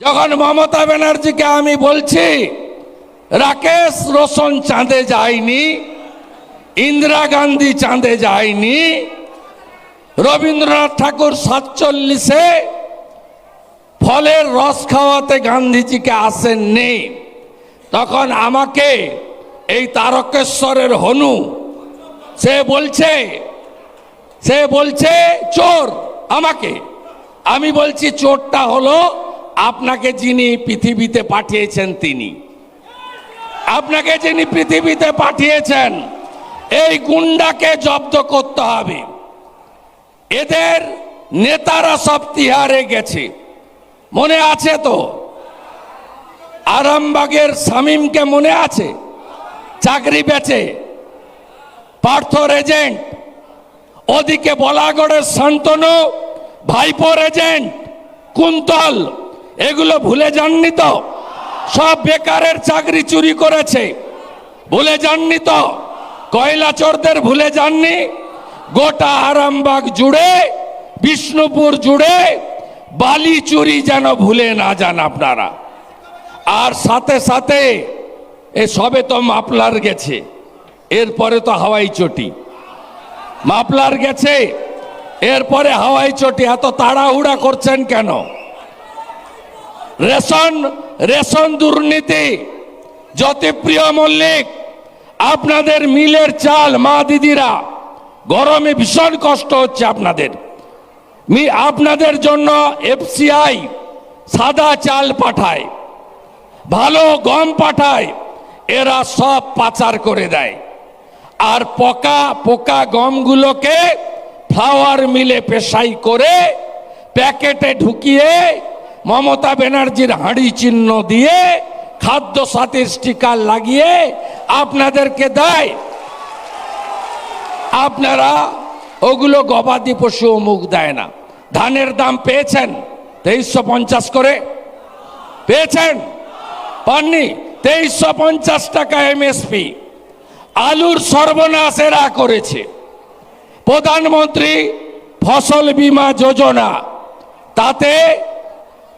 যখন মমতা ব্যানার্জিকে আমি বলছি, রাকেশ রোশন চাঁদে যায়নি, ইন্দিরা গান্ধী চাঁদে যায়নি, রবীন্দ্রনাথ ঠাকুর সাতচল্লিশে ফলের রস খাওয়াতে গান্ধীজিকে আসেননি, তখন আমাকে এই তারকেশ্বরের হনু, সে বলছে সে বলছে, চোর আমাকে। আমি বলছি, চোরটা হলো আপনাকে যিনি পৃথিবীতে পাঠিয়েছেন তিনি। আপনাকে যিনি পৃথিবীতে পাঠিয়েছেন, এই গুন্ডাকে জব্দ করতে হবে। এদের নেতারা সব তিহারে গেছে। মনে আছে তো? আরামবাগের শামীমকে মনে আছে? চাকরি বেচে, পার্থর এজেন্ট, ওদিকে বলাগড়ের শান্তনু, ভাইপোর এজেন্ট, কুন্তল। এগুলো ভুলে যাননি তো। সব বেকারের চাকরি চুরি করেছে। ভুলে যাননি তো। কয়লা চোরদের ভুলে যাননি। গোটা আরামবাগ জুড়ে, বিষ্ণুপুর জুড়ে বালি চুরি যেন ভুলে না যান আপনারা। আর সাথে সাথে এ সবে তো মাপলার গেছে। এরপরে তো হাওয়াই চটি। মাপলার গেছে, এরপরে হাওয়াই চটি। এত তাড়াহুড়া করছেন কেন? রেশন রেশন দুর্নীতি জ্যোতিপ্রিয় মল্লিক, আপনাদের মিলের চাল, মা দিদিরা, গরমে ভীষণ কষ্ট হচ্ছে আপনাদের। আপনাদের জন্য এফসিআই সাদা চাল পাঠায়, ভালো গম পাঠায়, এরা সব পাচার করে দেয়। আর পোকা পোকা গমগুলোকে ফ্লাওয়ার মিলে পেশাই করে প্যাকেটে ঢুকিয়ে মমতা ব্যানার্জির হাঁড়ি চিহ্ন দিয়ে খাদ্য সাথী স্টিকার লাগিয়ে আপনাদেরকে দেয়। আপনারা ওগুলো গবাদি পশু মুখ দেয় না। ধানের দাম পেয়েছেন তেইশশো পঞ্চাশ করে। পেয়েছেন? পাননি? তেইশশো পঞ্চাশ টাকা এমএসপি। আলুর সর্বনাশ এরা করেছে। প্রধানমন্ত্রী ফসল বীমা যোজনা। তাতে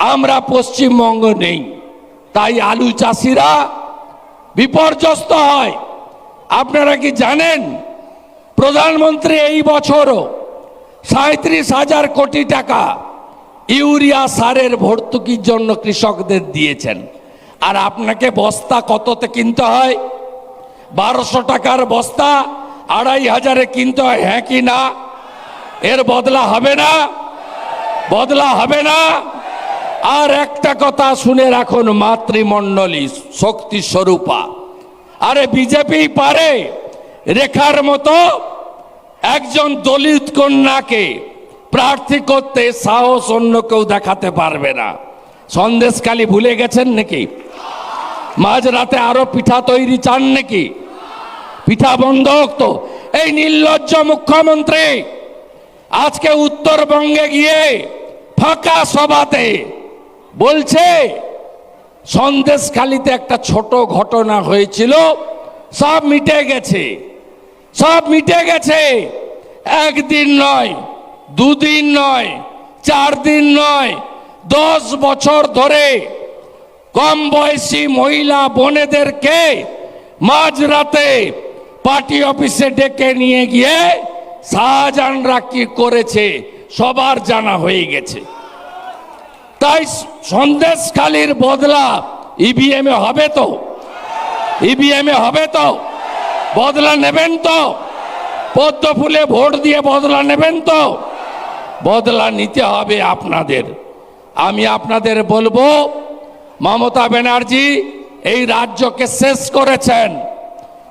আমরা পশ্চিমবঙ্গ নেই। তাই আলু চাষিরা বিপর্যস্ত হয়। আপনারা কি জানেন? প্রধানমন্ত্রী এই বছরও সাঁত্রিশ হাজার কোটি টাকা ইউরিয়া সারের ভর্তুকির জন্য কৃষকদের দিয়েছেন। আর আপনাকে বস্তা কততে কিনতে হয়? বারোশো টাকার বস্তা আড়াই হাজারে কিনতে হয় হ্যাঁ কি না? এর বদলা হবে না? বদলা হবে না? আর একটা কথা শুনে রাখুন, মাতৃমণ্ডলী শক্তি স্বরূপা। আরে বিজেপি পারে রেখার মতো একজন দলিত কন্যাকে প্রার্থী করতে সাহস অন্য কেউ দেখাতে পারবে না। সন্দেশকালী ভুলে গেছেন নাকি? মাঝরাতে আরও পিঠা তৈরি চান নাকি? পিঠা বন্ধ হোক তো। এই নির্লজ্জ মুখ্যমন্ত্রী, আজকে উত্তরবঙ্গে গিয়ে ফাঁকা সভাতে বলছে, সন্দেশখালিতে একটা ছোট ঘটনা হয়েছিল, সব মিটে গেছে, সব মিটে গেছে। একদিন নয়, দুদিন নয় চার দিন নয়, দশ বছর ধরে কম বয়সী মহিলা বোনেদেরকে মাঝরাতে পার্টি অফিসে ডেকে নিয়ে গিয়ে শাহজাহানরা কি করেছে সবার জানা হয়ে গেছে। তাই সন্দেশখালির বদলা ইভিএম এ হবে তো? ইভিএম এ হবে তো? বদলা নেবেন তো? পদ্ম ফুলে ভোট দিয়ে বদলা নেবেন তো? বদলা নিতে হবে আপনাদের। আমি আপনাদের বলব, মমতা ব্যানার্জি এই রাজ্যকে শেষ করেছেন।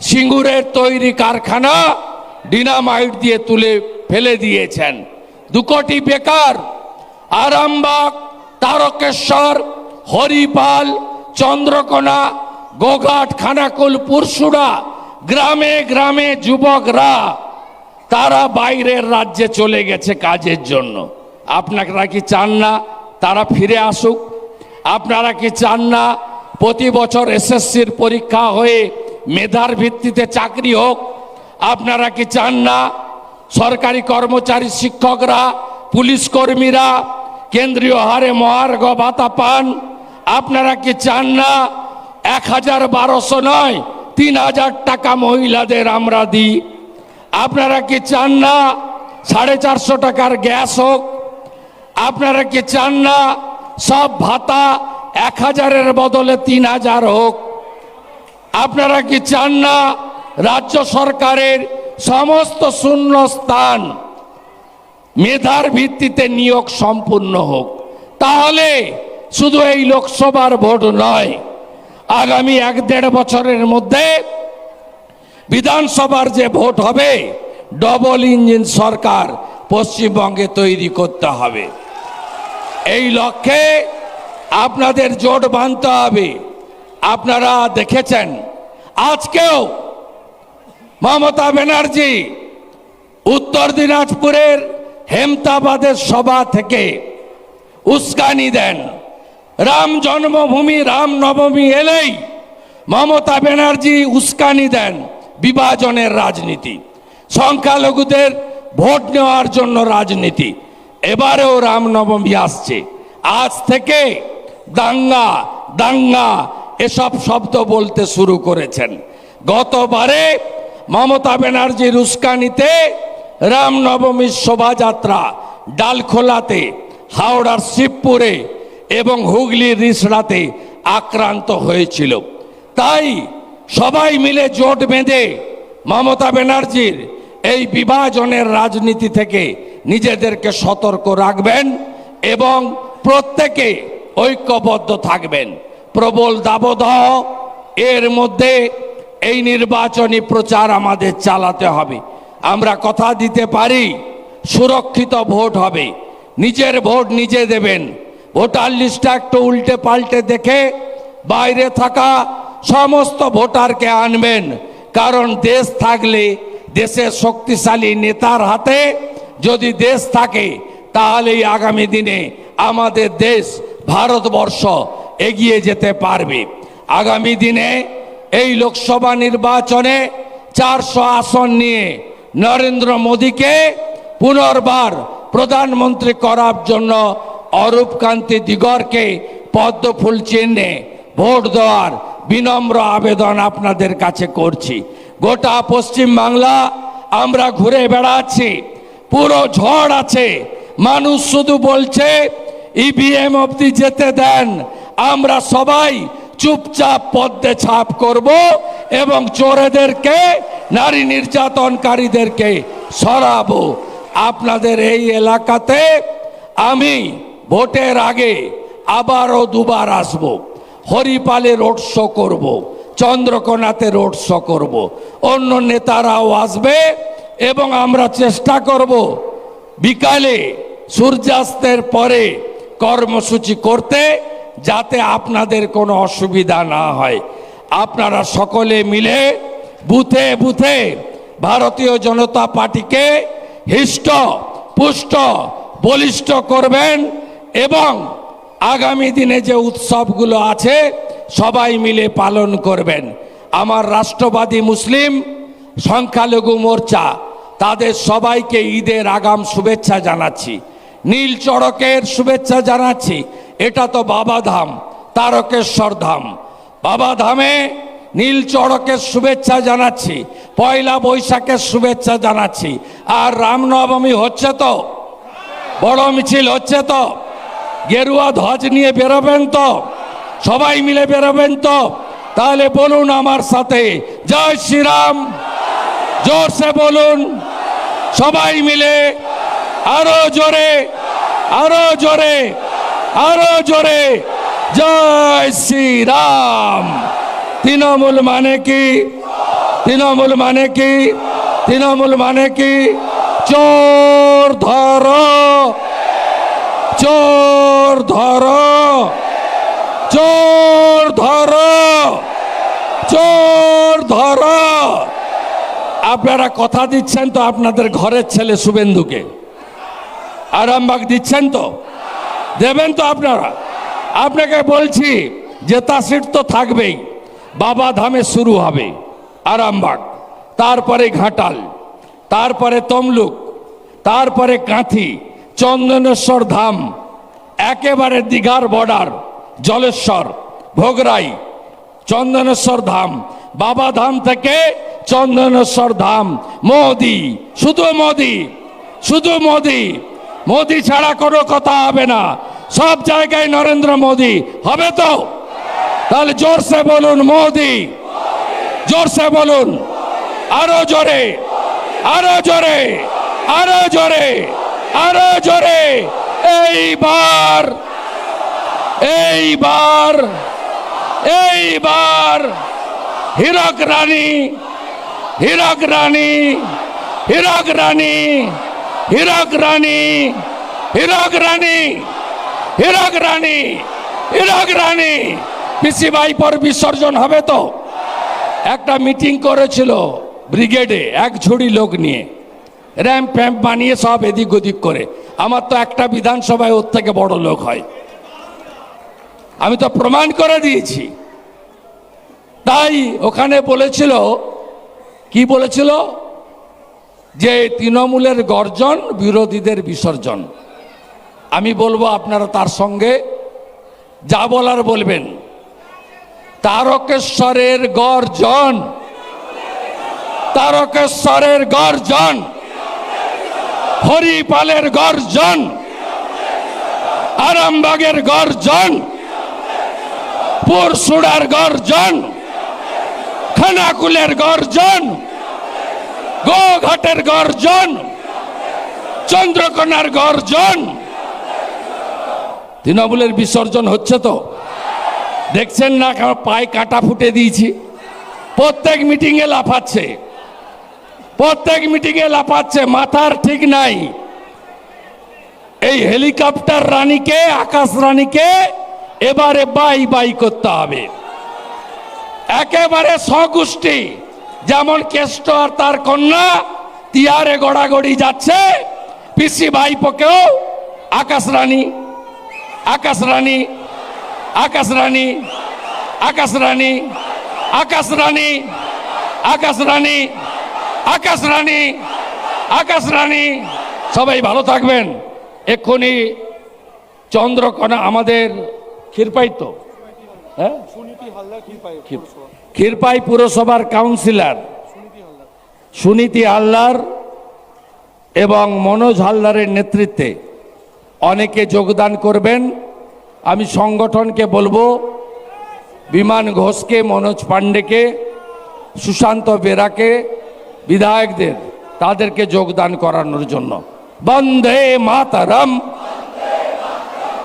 সিঙ্গুরের তৈরি কারখানা ডিনামাইট দিয়ে তুলে ফেলে দিয়েছেন। দু কোটি বেকার, আরামবাগ তারকেশ্বর, হরিপাল, চন্দ্রকোনা, গোঘাট, খানাকুল পুরসুড়া গ্রামে গ্রামে যুবকরা, তারা বাইরের রাজ্যে চলে গেছে কাজের জন্য। আপনারা কি চান না তারা ফিরে আসুক? আপনারা কি চান না প্রতি বছর এসএসসির পরীক্ষা হয়ে মেধার ভিত্তিতে চাকরি হোক? আপনারা কি চান না সরকারি কর্মচারী শিক্ষকরা, পুলিশ কর্মীরা কেন্দ্রীয় হারে মহার্ঘ ভাতা পান আপনারা কি চান না? এক হাজার বারোশো নয়, তিন হাজার টাকা মহিলাদের আমরা দিই। আপনারা কি চান না? সাড়ে চারশো টাকার গ্যাস হোক। আপনারা কি চান না? সব ভাতা এক হাজারের বদলে তিন হাজার হোক। আপনারা কি চান না? রাজ্য সরকারের সমস্ত শূন্য স্থান মেধার ভিত্তিতে নিয়োগ সম্পূর্ণ হোক। তাহলে শুধু এই লোকসভার ভোট নয়, আগামী এক দেড় বছরের মধ্যে বিধানসভার যে ভোট হবে ডবল ইঞ্জিন সরকার পশ্চিমবঙ্গে তৈরি করতে হবে। এই লক্ষ্যে আপনাদের জোট বাঁধতে হবে। আপনারা দেখেছেন, আজকেও মমতা ব্যানার্জি উত্তর দিনাজপুরের হেমতাবাদের সভা থেকে উস্কানি দেন। রাম জন্মভূমি, রাম নবমী এলেই মমতা ব্যানার্জি উস্কানি দেন বিভাজনের রাজনীতি। সংখ্যালঘুদের ভোট নেওয়ার জন্য রাজনীতি। এবারেও রামনবমী আসছে। আজ থেকে দাঙ্গা দাঙ্গা, এসব শব্দ বলতে শুরু করেছেন। গতবারে মমতা ব্যানার্জির উস্কানিতে রামনবমীর শোভাযাত্রা ডালখোলাতে, হাওড়ার শিবপুরে এবং হুগলির রিসড়াতে আক্রান্ত হয়েছিল। তাই সবাই মিলে জোট বেঁধে মমতা ব্যানার্জির এই বিভাজনের রাজনীতি থেকে নিজেদেরকে সতর্ক রাখবেন এবং প্রত্যেকে ঐক্যবদ্ধ থাকবেন। প্রবল দাবদাহ, এর মধ্যে এই নির্বাচনী প্রচার আমাদের চালাতে হবে। আমরা কথা দিতে পারি, সুরক্ষিত ভোট হবে। নিজের ভোট নিজে দেবেন। ভোটার লিস্টটা একটু উল্টে পাল্টে দেখে বাইরে থাকা সমস্ত ভোটারকে আনবেন। কারণ দেশ থাকলে দেশের শক্তিশালী নেতার হাতে যদি দেশ থাকে, তাহলেই আগামী দিনে আমাদের দেশ ভারতবর্ষ এগিয়ে যেতে পারবে। আগামী দিনে এই লোকসভা নির্বাচনে চারশো আসন নিয়ে নরেন্দ্র মোদীকে পুনর্বার প্রধানমন্ত্রী করার জন্য অরূপ কান্তি দিগরকে পদ্ম ফুল চিহ্নে ভোট দেওয়ার বিনম্র আবেদন আপনাদের কাছে করছি। গোটা পশ্চিম বাংলা আমরা ঘুরে বেড়াচ্ছি। পুরো ঝড় আছে। মানুষ শুধু বলছে, ইভিএম অবধি যেতে দেন। আমরা সবাই চুপচাপ পদ্মে ছাপ করব এবং চোরেদেরকে নারী নির্যাতনকারীদেরকে সরাবো। আপনাদের এই এলাকাতে আমি ভোটের আগে আবারও দুবার আসব। হরিপালে রোড শো করব, চন্দ্রকোনাতে রোড শো করব। অন্য নেতারাও আসবে এবং আমরা চেষ্টা করব বিকালে সূর্যাস্তের পরে কর্মসূচি করতে যাতে আপনাদের কোনো অসুবিধা না হয়। আপনারা সকলে মিলে বুথে বুথে ভারতীয় জনতা পার্টিকে হিষ্ট, পুষ্ট, বলিষ্ঠ করবেন এবং আগামী দিনে যে উৎসবগুলো আছে, সবাই মিলে পালন করবেন। আমার রাষ্ট্রবাদী মুসলিম সংখ্যালঘু মোর্চা, তাদের সবাইকে ঈদের আগাম শুভেচ্ছা জানাচ্ছি। নীল চড়কের শুভেচ্ছা জানাচ্ছি। এটা তো বাবাধাম তারকেশ্বর ধাম। বাবাধামে নীল চড়কের শুভেচ্ছা জানাচ্ছি, পয়লা বৈশাখের শুভেচ্ছা জানাচ্ছি। আর রামনবমী হচ্ছে তো? বড় মিছিল হচ্ছে তো? গেরুয়া ধ্বজ নিয়ে বেরোবেন তো? সবাই মিলে বেরোবেন তো? তাহলে বলুন আমার সাথে, জয় শ্রীরাম। জোরসে বলুন। সবাই মিলে, আরও জোরে আরও জোরে আরও জোরে, জয় শ্রীরাম। তৃণমূল মানে কি? তৃণমূল মানে কি? তৃণমূল মানে কি? চোর ধর। চোর ধর। চোর ধর। চোর ধর। আপনারা কথা দিচ্ছেন তো আপনাদের ঘরের ছেলে শুভেন্দুকে। আরামবাগ দিচ্ছেন তো? দেবেন তো আপনারা? আপনাকে বলছি জেতা সিট তো থাকবেই। বাবা ধামে শুরু হবে, আরামবাগ, তারপরে ঘাটাল, তারপরে তমলুক, তারপরে কাঁথি, চন্দনেশ্বর ধাম, একেবারে দীঘার বর্ডার, জলেশ্বর, ভোগরাই, চন্দনেশ্বর ধাম, বাবা ধাম থেকে চন্দনেশ্বর ধাম, মোদি, শুধু মোদি শুধু মোদি মোদি ছাড়া কোনো কথা হবে না, সব জায়গায় নরেন্দ্র মোদি, হবে তো? তাহলে জোরসে বলুন, মোদি। জোরসে বলুন। আরও জোরে। আরও জোরে। আরও জোরে। আরও জোরে। এইবার। এইবার। এইবার। হীরক রানী। হীরক রানী। হীরক রানী। হীরক রানী। হীরক রানী। হীরক রানী। হীরক রানী। পিসি পর বিসর্জন হবে তো? একটা মিটিং করেছিল ব্রিগেডে, এক ঝুড়ি লোক নিয়ে। র্যাম্প প্যাম্প বানিয়ে সব এদিক ওদিক করে। আমার তো একটা বিধানসভায় ওর থেকে বড় লোক হয়। আমি তো প্রমাণ করে দিয়েছি। তাই ওখানে বলেছিল, কি বলেছিল? যে তৃণমূলের গর্জন, বিরোধীদের বিসর্জন। আমি বলব আপনারা তার সঙ্গে যা বলার বলবেন। তারকেশ্বরের গর্জন। তারকেশ্বরের গর্জন। হরিপালের গর্জন। আরামবাগের গর্জন। পুরসুড়ার গর্জন। খানাকুলের গর্জন। গোঘাটের গর্জন। চন্দ্রকোনার গর্জন। তৃণমূলের বিসর্জন হচ্ছে তো? দেখছেন না আমার পায়ে কাটা ফুটে দিয়েছি? প্রত্যেক মিটিংয়ে লাফাচ্ছে। প্রত্যেক মিটিংয়ে লাফাচ্ছে, মাথার ঠিক নাই। এই হেলিকপ্টার রানীকে, আকাশ রানীকে এবারে বাই বাই করতে হবে। একেবারে স্বগোষ্ঠী যেমন কেষ্ট আর তার কন্যা, তিয়ারে গড়াগড়ি যাচ্ছে, পিসি ভাইপোকেও আকাশ রানী আকাশ রানী আকাশ রানী আকাশ রানী আকাশ রানী আকাশ রানী আকাশ রানী আকাশ রানী। সবাই ভালো থাকবেন। এক্ষুনি চন্দ্রকোনা আমাদের ক্ষীরপাই তো। হ্যাঁ? ক্ষীর- ক্ষীরপাই পুরসভার কাউন্সিলর। সুনীতি হালদার এবং মনোজ হালদারের নেতৃত্বে অনেকে যোগদান করবেন। আমি সংগঠনকে বলব, বিমান ঘোষকে, মনোজ পাণ্ডেকে, সুশান্ত বেরাকে, বিধায়কদের, তাদেরকে যোগদান করানোর জন্য। বন্দে মাতারম।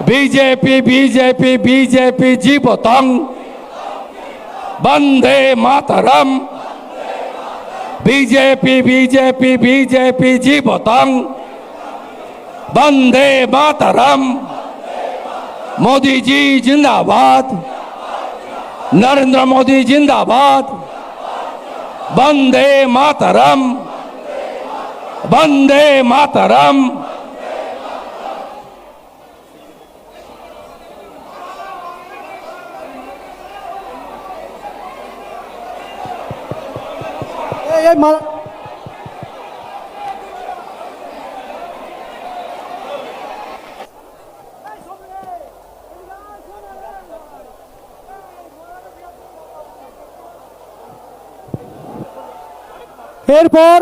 বিজেপি বিজেপি বিজেপি, জীবতং। বন্দে মাতারম। বিজেপি বিজেপি বিজেপি, জীবতং। বন্দে মাতারম। मोदी जी जिंदाबाद। नरेंद्र मोदी जिंदाबाद। वंदे मातरम। वंदे मातरम। এই, এরপর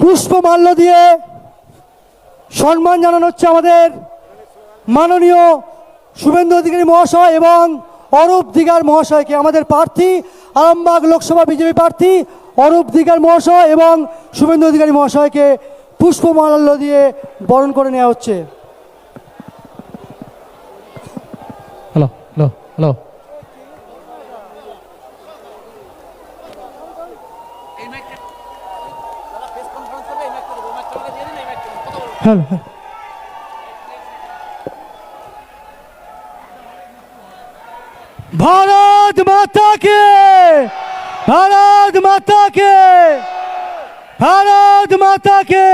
পুষ্পমাল্য দিয়ে সম্মান জানানো হচ্ছে আমাদের মাননীয় শুভেন্দু অধিকারী মহাশয় এবং অরূপ দিগার মহাশয়কে, আমাদের প্রার্থী আরামবাগ লোকসভা বিজেপি প্রার্থী অরূপ দিগার মহাশয় এবং শুভেন্দু অধিকারী মহাশয়কে পুষ্পমাল্য দিয়ে বরণ করে নেওয়া হচ্ছে। হ্যালো হ্যালো হ্যালো ভারত হ্যাঁ। ভারত মাতাকে ভারত মাতাকে ভারত মাতাকে।